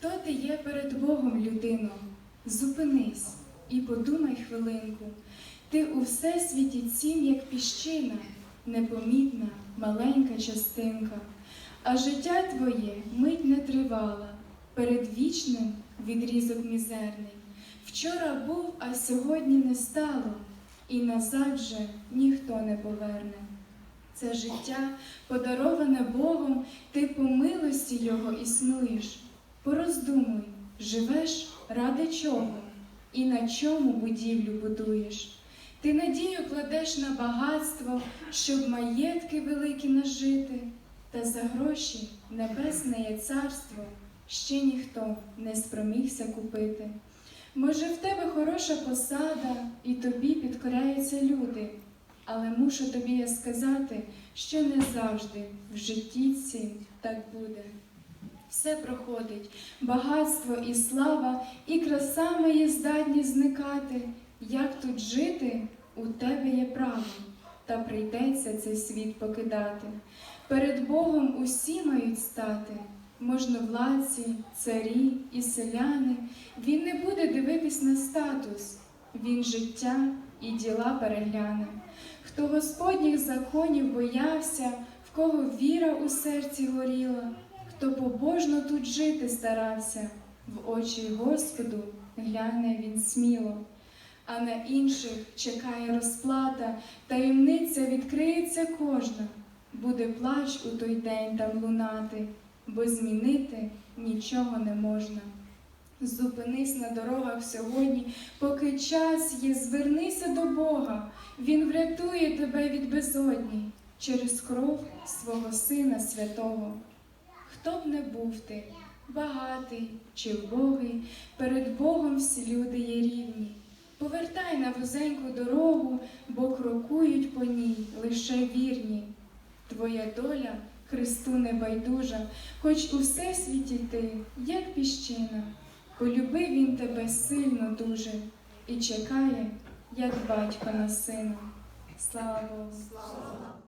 Хто ти є перед Богом, людино? Зупинись і подумай хвилинку. Ти у всесвіті цім, як піщина, непомітна, маленька частинка. А життя твоє мить не тривала, перед вічним відрізок мізерний. Вчора був, а сьогодні не стало, і назад вже ніхто не поверне. Це життя, подароване Богом, ти по милості Його існуєш. Пороздумуй, живеш ради чого і на чому будівлю будуєш. Ти надію кладеш на багатство, щоб маєтки великі нажити, та за гроші небесне царство ще ніхто не спромігся купити. Може, в тебе хороша посада, і тобі підкоряються люди, але мушу тобі я сказати, що не завжди в житті цім так буде. Все проходить, багатство і слава, і краса мої здатні зникати. Як тут жити, у тебе є право, та прийдеться цей світ покидати. Перед Богом усі мають стати, можновладці, царі і селяни. Він не буде дивитись на статус, він життя і діла перегляне. Хто Господніх законів боявся, в кого віра у серці горіла, хто побожно тут жити старався, в очі Господу гляне він сміло, а на інших чекає розплата, таємниця відкриється кожна, буде плач у той день там лунати, бо змінити нічого не можна. Зупинись на дорогах сьогодні, поки час є, звернися до Бога, Він врятує тебе від безодні через кров свого Сина Святого. Хто б не був ти, багатий чи вбогий, перед Богом всі люди є рівні. Повертай на вузеньку дорогу, бо крокують по ній лише вірні. Твоя доля Христу не байдужа, хоч у всесвіті ти, як піщина. Полюбив він тебе сильно дуже і чекає, як батько на сина. Слава Богу!